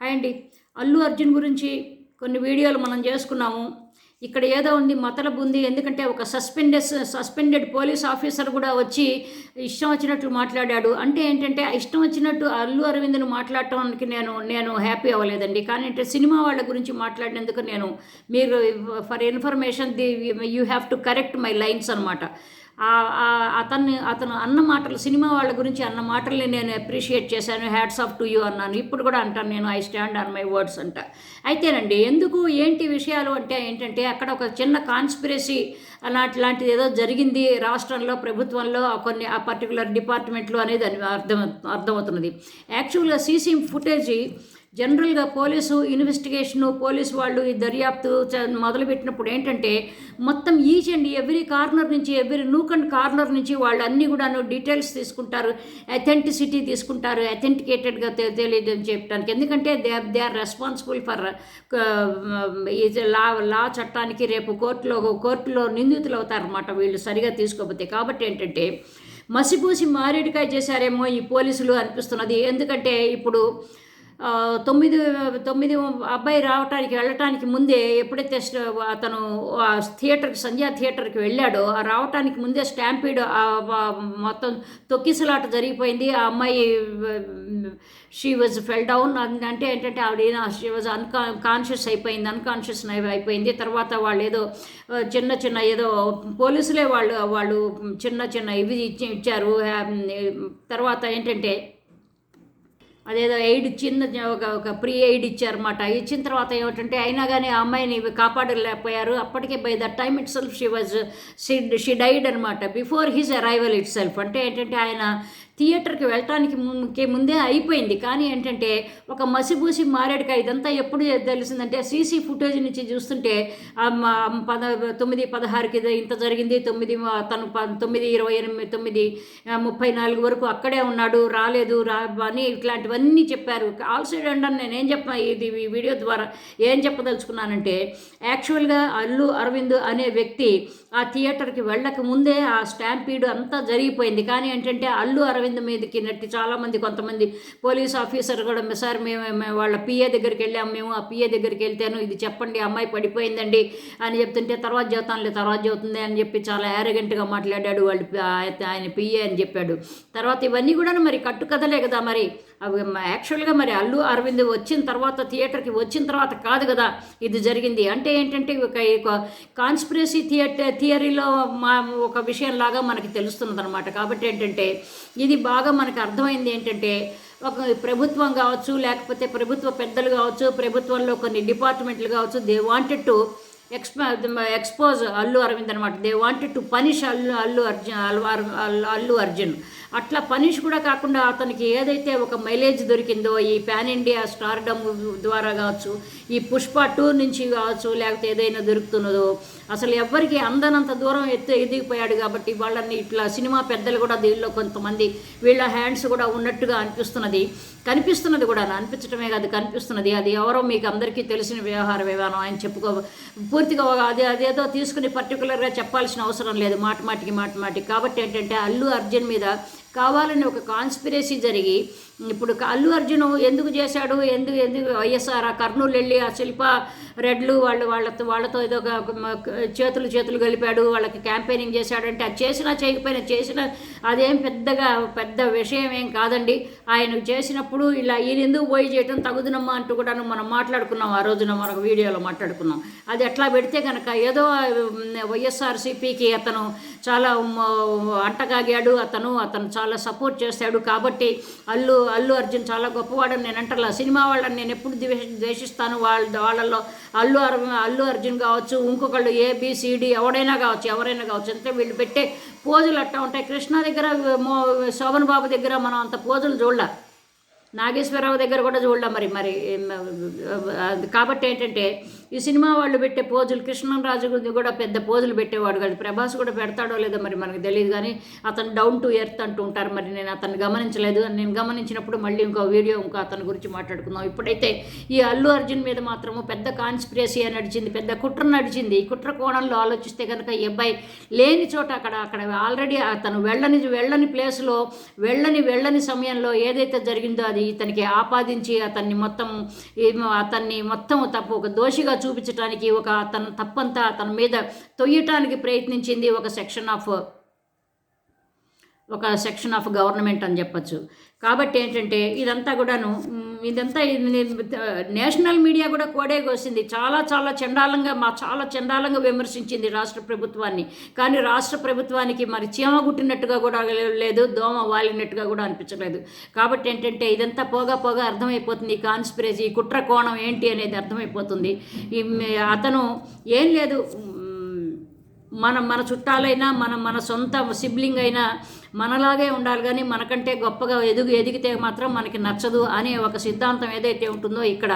Hi అండి. అల్లు అర్జున్ గురించి కొన్ని వీడియోలు మనం చేసుకున్నాము. ఇక్కడ ఏదో ఉంది మతలబు ఉంది ఎందుకంటే ఒక సస్పెండెస్ సస్పెండెడ్ పోలీస్ ఆఫీసర్ కూడా వచ్చి ఇష్టం వచ్చినట్లు మాట్లాడాడు. అంటే ఏంటంటే ఇష్టం వచ్చినట్టు అల్లు అరవింద్ను మాట్లాడటానికి నేను నేను హ్యాపీ అవ్వలేదండి. కానీ అంటే సినిమా వాళ్ళ గురించి మాట్లాడినందుకు నేను మీరు for information the you have to correct my lines అనమాట అతన్ని అతను అన్న మాటలు సినిమా వాళ్ళ గురించి అన్న మాటల్ని నేను అప్రిషియేట్ చేశాను. హ్యాట్స్ ఆఫ్ టు యూ అన్నాను. ఇప్పుడు కూడా అంటాను నేను I stand on my words అంట. అయితేనండి ఎందుకు ఏంటి విషయాలు అంటే ఏంటంటే అక్కడ ఒక చిన్న కాన్స్పిరసీ అలాంటి లాంటిది ఏదో జరిగింది రాష్ట్రంలో ప్రభుత్వంలో కొన్ని ఆ పర్టికులర్ డిపార్ట్మెంట్లో అనేది అర్థం అర్థమవుతున్నది. యాక్చువల్గా సీసీ ఫుటేజ్ జనరల్గా పోలీసు ఇన్వెస్టిగేషను పోలీసు వాళ్ళు ఈ దర్యాప్తు మొదలుపెట్టినప్పుడు ఏంటంటే మొత్తం ఈచ్ అండ్ ఎవ్రీ కార్నర్ నుంచి ఎవ్రీ నూక్ అండ్ కార్నర్ నుంచి వాళ్ళు అన్నీ కూడాను డీటెయిల్స్ తీసుకుంటారు అథెంటిసిటీ తీసుకుంటారు అథెంటికేటెడ్గా తెలియదు అని చెప్పడానికి ఎందుకంటే they they are responsible for law law చట్టానికి రేపు కోర్టులో కోర్టులో నిందితులు అవుతారన్నమాట వీళ్ళు సరిగా తీసుకోకపోతే. కాబట్టి ఏంటంటే మసిపూసి మారేడుకాయ చేశారేమో ఈ పోలీసులు అనిపిస్తున్నది. ఎందుకంటే ఇప్పుడు తొమ్మిది తొమ్మిది అబ్బాయి రావటానికి వెళ్ళటానికి ముందే ఎప్పుడైతే అతను ఆ థియేటర్కి సంధ్యా థియేటర్కి వెళ్ళాడో ఆ రావటానికి ముందే స్టాంపీడ్ మొత్తం తొక్కిసలాట జరిగిపోయింది. ఆ అమ్మాయి షీ వాజ్ ఫెల్ డౌన్ అంటే ఏంటంటే ఆవిడ షీ వాజ్ అన్కా కాన్షియస్ అయిపోయింది అన్కాన్షియస్ అయిపోయింది. తర్వాత వాళ్ళు ఏదో చిన్న చిన్న ఏదో పోలీసులే వాళ్ళు వాళ్ళు చిన్న చిన్న ఇవి ఇచ్చి ఇచ్చారు. తర్వాత ఏంటంటే అదేదో ఎయిడ్ చిన్న ఒక ఒక ప్రీ ఎయిడ్ ఇచ్చారన్నమాట. ఇచ్చిన తర్వాత ఏమిటంటే అయినా కానీ ఆ అమ్మాయిని కాపాడలేకపోయారు. అప్పటికే by the time itself she was she she died అనమాట before his arrival itself అంటే ఏంటంటే ఆయన థియేటర్కి వెళ్ళటానికి ముందే అయిపోయింది. కానీ ఏంటంటే ఒక మసిబూసి మారేడుకాయ ఇదంతా ఎప్పుడు తెలిసిందంటే సీసీ ఫుటేజ్ నుంచి చూస్తుంటే పద తొమ్మిది పదహారుకి ఇంత జరిగింది తొమ్మిది తను తొమ్మిది ఇరవై ఎనిమిది తొమ్మిది ముప్పై నాలుగు వరకు అక్కడే ఉన్నాడు రాలేదు రా అని ఇట్లాంటివన్నీ చెప్పారు. ఆల్సైడ్ అండ్ నేను ఏం చెప్ప ఇది ఈ వీడియో ద్వారా ఏం చెప్పదలుచుకున్నానంటే యాక్చువల్గా అల్లు అరవింద్ అనే వ్యక్తి ఆ థియేటర్కి వెళ్ళక ముందే ఆ స్టాంపీడ్ అంతా జరిగిపోయింది. కానీ ఏంటంటే అల్లు అరవింద్ మీదకి నెట్టి చాలామంది కొంతమంది పోలీస్ ఆఫీసర్ కూడా సార్ మేము వాళ్ళ పిఏ దగ్గరికి వెళ్ళాము మేము ఆ పిఏ దగ్గరికి వెళ్తాను ఇది చెప్పండి అమ్మాయి పడిపోయిందండి అని చెప్తుంటే తర్వాత చెబుతానులే తర్వాత చదువుతుంది అని చెప్పి చాలా యారగెంట్గా మాట్లాడాడు వాళ్ళు ఆయన పిఏ అని చెప్పాడు. తర్వాత ఇవన్నీ కూడా మరి కట్టుకథలే కదా మరి. అవి యాక్చువల్గా మరి అల్లు అరవింద్ వచ్చిన తర్వాత థియేటర్కి వచ్చిన తర్వాత కాదు కదా ఇది జరిగింది. అంటే ఏంటంటే ఒక కాన్స్పిరసీ థియేటర్ థియరీలో మా ఒక విషయం లాగా మనకి తెలుస్తున్నది అనమాట కాబట్టి ఏంటంటే ఇది బాగా మనకు అర్థమైంది ఏంటంటే ఒక ప్రభుత్వం కావచ్చు లేకపోతే ప్రభుత్వ పెద్దలు కావచ్చు ప్రభుత్వంలో కొన్ని డిపార్ట్మెంట్లు కావచ్చు దే వాంటెడ్ టు ఎక్స్ప ఎక్స్పోజ్ అల్లు అరవింద్ అనమాట they wanted to punish Allu Allu Arjun Allu Allu- Allu Arjun. అట్లా పనిష్ కూడా కాకుండా అతనికి ఏదైతే ఒక మైలేజ్ దొరికిందో ఈ పాన్ ఇండియా స్టార్డమ్ ద్వారా కావచ్చు ఈ పుష్ప టూ నుంచి కావచ్చు లేకపోతే ఏదైనా దొరుకుతున్నదో అసలు ఎవ్వరికి అందనంత దూరం ఎత్తు ఎదిగిపోయాడు కాబట్టి వాళ్ళని ఇట్లా సినిమా పెద్దలు కూడా దీనిలో కొంతమంది వీళ్ళ హ్యాండ్స్ కూడా ఉన్నట్టుగా అనిపిస్తున్నది. కనిపిస్తున్నది కూడా అనిపించడమే కాదు కనిపిస్తున్నది. అది ఎవరో మీకు అందరికీ తెలిసిన వ్యవహార విధానం ఆయన చెప్పుకో పూర్తిగా ఒక అదే అదేదో తీసుకుని పర్టికులర్గా చెప్పాల్సిన అవసరం లేదు. మాట మాటికి మాట మాటికి. కాబట్టి ఏంటంటే అల్లు అర్జున్ మీద కావాలని ఒక కాన్స్పిరసీ జరిగి ఇప్పుడు అల్లు అర్జున్ ఎందుకు చేశాడు? ఎందుకు ఎందుకు వైఎస్ఆర్ ఆ కర్నూలు వెళ్ళి ఆ శిల్ప రెడ్లు వాళ్ళు వాళ్ళతో వాళ్ళతో ఏదో ఒక చేతులు చేతులు కలిపాడు వాళ్ళకి క్యాంపెయినింగ్ చేశాడంటే అది చేసినా చేయకపోయినా చేసిన అదేం పెద్దగా పెద్ద విషయం ఏం కాదండి. ఆయన చేసినప్పుడు ఇలా ఈయన ఎందుకు పోయి చేయటం తగుదనమ్మా అంటూ కూడా మనం మాట్లాడుకున్నాం ఆ రోజున మనకు వీడియోలో మాట్లాడుకున్నాం. అది ఎట్లా పెడితే కనుక ఏదో వైఎస్ఆర్సీపీకి అతను చాలా అంటగాగాడు అతను అతను చాలా సపోర్ట్ చేస్తాడు కాబట్టి అల్లు అల్లు అర్జున్ చాలా గొప్పవాడని నేను అంటలా సినిమా వాళ్ళని నేను ఎప్పుడు ద్వేష ద్వేషిస్తాను వాళ్ళ వాళ్ళల్లో అల్లు అర్ అల్లు అర్జున్ కావచ్చు ఇంకొకళ్ళు ఏబిసిడి ఎవడైనా కావచ్చు ఎవరైనా కావచ్చు అంటే వీళ్ళు పెట్టే పోజులు అట్టా ఉంటాయి కృష్ణ దగ్గర మో శోభన్ బాబు దగ్గర మనం అంత పోజులు చూడలే నాగేశ్వరరావు దగ్గర కూడా చూడలే మరి మరి కాబట్టి ఏంటంటే ఈ సినిమా వాళ్ళు పెట్టే పోజులు కృష్ణరాజు గురించి కూడా పెద్ద పోజులు పెట్టేవాడు కాదు. ప్రభాస్ కూడా పెడతాడో లేదో మరి మనకు తెలియదు కానీ అతను డౌన్ టు ఎర్త్ అంటూ ఉంటారు. మరి నేను అతను గమనించలేదు. నేను గమనించినప్పుడు మళ్ళీ ఇంకో వీడియో ఇంకో అతని గురించి మాట్లాడుకుందాం. ఇప్పుడైతే ఈ అల్లు అర్జున్ మీద మాత్రము పెద్ద కాన్స్పిరసీ నడిచింది పెద్ద కుట్ర నడిచింది. ఈ కుట్ర కోణంలో ఆలోచిస్తే కనుక ఈ అబ్బాయి లేని చోట అక్కడ అక్కడ ఆల్రెడీ అతను వెళ్ళని వెళ్ళని ప్లేస్లో వెళ్ళని వెళ్ళని సమయంలో ఏదైతే జరిగిందో అది ఇతనికి ఆపాదించి అతన్ని మొత్తం అతన్ని మొత్తం తప్పు ఒక దోషిగా చూపించడానికి ఒక తన తప్పంతా తన మీద తొయ్యటానికి ప్రయత్నించింది ఒక సెక్షన్ ఆఫ్ ఒక సెక్షన్ ఆఫ్ గవర్నమెంట్ అని చెప్పొచ్చు. కాబట్టి ఏంటంటే ఇదంతా కూడాను ఇదంతా నేషనల్ మీడియా కూడా కోడేకొస్తుంది చాలా చాలా చండాలంగా మా చాలా చండాలంగా విమర్శించింది రాష్ట్ర ప్రభుత్వాన్ని. కానీ రాష్ట్ర ప్రభుత్వానికి మరి చీమ గుట్టినట్టుగా కూడా లేదు దోమ వాలినట్టుగా కూడా అనిపించలేదు. కాబట్టి ఏంటంటే ఇదంతా పోగా పోగా అర్థమైపోతుంది. ఈ కాన్స్పిరసీ ఈ కుట్ర కోణం ఏంటి అనేది అర్థమైపోతుంది. అతను ఏం లేదు మన మన చుట్టాలైనా మన మన సొంత సిబ్లింగ్ అయినా మనలాగే ఉండాలి కానీ మనకంటే గొప్పగా ఎదుగు ఎదిగితే మాత్రం మనకి నచ్చదు అనే ఒక సిద్ధాంతం ఏదైతే ఉంటుందో ఇక్కడ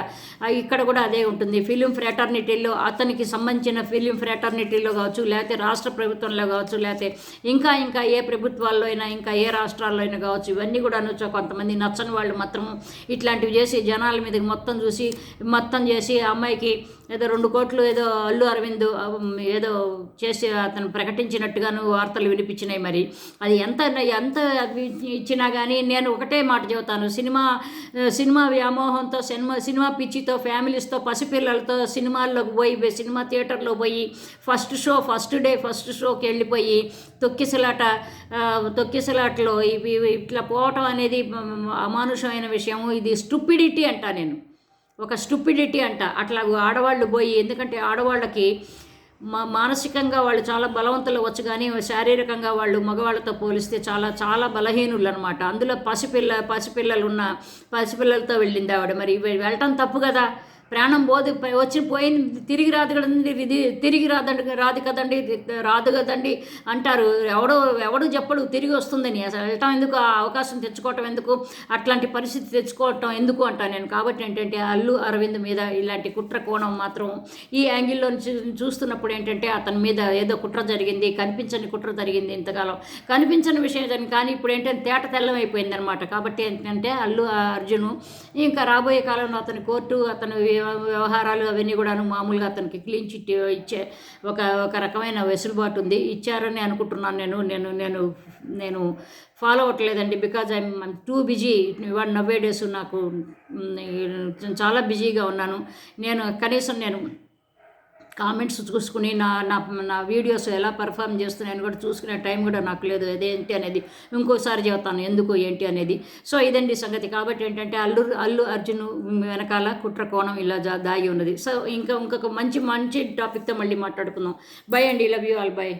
ఇక్కడ కూడా అదే ఉంటుంది. ఫిలిం ఫ్రాటర్నిటీలో అతనికి సంబంధించిన ఫిలిం ఫ్రాటర్నిటీలో కావచ్చు లేకపోతే రాష్ట్ర ప్రభుత్వంలో కావచ్చు లేకపోతే ఇంకా ఇంకా ఏ ప్రభుత్వాల్లో అయినా ఇంకా ఏ రాష్ట్రాల్లో అయినా కావచ్చు ఇవన్నీ కూడా అనొచ్చు కొంతమంది నచ్చని వాళ్ళు మాత్రం ఇట్లాంటివి చేసి జనాల మీదకి మొత్తం చూసి మొత్తం చేసి అమ్మాయికి ఏదో రెండు కోట్లు ఏదో అల్లు అరవింద్ ఏదో చేసి అతను ప్రకటించినట్టుగాను వార్తలు వినిపించినాయి మరి. అది ఎంత ఎంత ఇచ్చినా కానీ నేను ఒకటే మాట చెబుతాను. సినిమా సినిమా వ్యామోహంతో సినిమా సినిమా పిచ్చితో ఫ్యామిలీస్తో పసిపిల్లలతో సినిమాల్లోకి పోయి సినిమా థియేటర్లో పోయి first show first day first షోకి వెళ్ళిపోయి తొక్కిసలాట తొక్కిసలాటలో ఇవి ఇట్లా పోవటం అనేది అమానుషమైన విషయము. ఇది స్టూపిడిటీ అంట నేను. ఒక స్టూపిడిటీ అంట. అట్లా ఆడవాళ్ళు పోయి ఎందుకంటే ఆడవాళ్ళకి మా మానసికంగా వాళ్ళు చాలా బలవంతులు వచ్చు కానీ శారీరకంగా వాళ్ళు మగవాళ్ళతో పోలిస్తే చాలా చాలా బలహీనులు అనమాట అందులో పసిపిల్ల పసిపిల్లలు ఉన్న పసిపిల్లలతో వెళ్ళింది ఆవిడ. మరి వెళ్ళటం తప్పు కదా? ప్రాణం పోదు వచ్చి పోయింది తిరిగి రాదు కదండి ఇది తిరిగి రాదండి రాదు కదండి రాదు కదండి అంటారు. ఎవడో ఎవడు చెప్పడు తిరిగి వస్తుందని. అసలు వెళ్ళటం ఎందుకు? ఆ అవకాశం తెచ్చుకోవటం ఎందుకు? అట్లాంటి పరిస్థితి తెచ్చుకోవటం ఎందుకు అంటాను నేను. కాబట్టి ఏంటంటే అల్లు అరవింద్ మీద ఇలాంటి కుట్ర కోణం మాత్రం ఈ యాంగిల్లో నుంచి చూస్తున్నప్పుడు ఏంటంటే అతని మీద ఏదో కుట్ర జరిగింది కనిపించని కుట్ర జరిగింది ఇంతకాలం. కనిపించని విషయం జరిగింది కానీ ఇప్పుడు ఏంటంటే తేట తెల్లం అయిపోయింది అనమాట కాబట్టి ఏంటంటే అల్లు అర్జును ఇంకా రాబోయే కాలంలో అతని కోర్టు అతను వ్యవహారాలు అవన్నీ కూడాను మామూలుగా అతనికి క్లీన్ చిట్ ఇచ్చే ఒక ఒక రకమైన వెసులుబాటు ఉంది. ఇచ్చారని అనుకుంటున్నాను నేను. నేను నేను నేను follow అవ్వట్లేదండి. Because I'm too busy. One నవ్వే డేస్ నాకు. చాలా బిజీగా ఉన్నాను. నేను కనీసం నేను కామెంట్స్ చూసుకుని నా నా నా వీడియోస్ ఎలా పర్ఫామ్ చేస్తున్నాయని కూడా చూసుకునే టైం కూడా నాకు లేదు. అదేంటి అనేది ఇంకోసారి చెబుతాను ఎందుకు ఏంటి అనేది. సో ఇదండి సంగతి. కాబట్టి ఏంటంటే అల్లు అల్లు అర్జున్ వెనకాల కుట్ర కోణం ఇలా జా దాగి ఉన్నది. సో ఇంకా ఇంకొక మంచి మంచి టాపిక్తో మళ్ళీ మాట్లాడుకుందాం. బై అండి. Love you all by